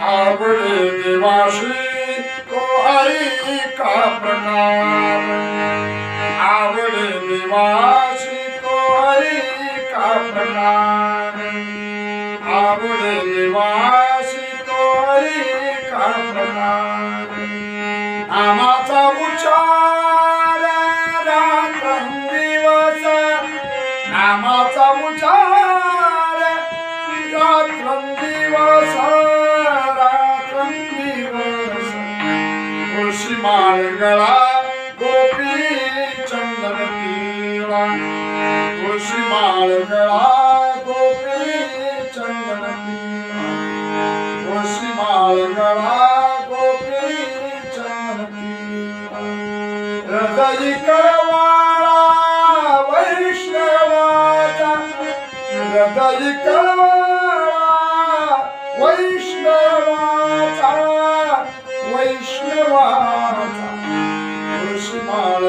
આપણે દેવાસી કોઈ કા પ્રકાર આપણે દેવાસી કોઈ કા પ્રકાર આપણે દેવાસી કોઈ કા પ્રકાર આમાં मारगड़ा गोपी चंदन गो खुश माल गोपी चंदन माल खुश गोपन गोपी चंदन जी हृदय वरीष्ण रत हृदय करवा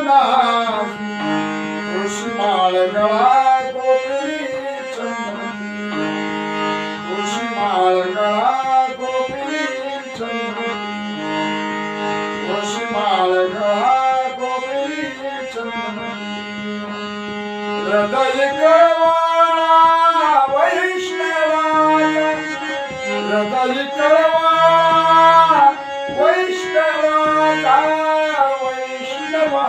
নাহি উষ্মাল গলায় গোপী চন্দ্রী উষ্মাল গলায় গোপী চন্দ্রী উষ্মাল গলায় গোপী চন্দ্রী হৃদয় করবা বৈষ্ণবা হৃদয় করবা বৈষ্ণবা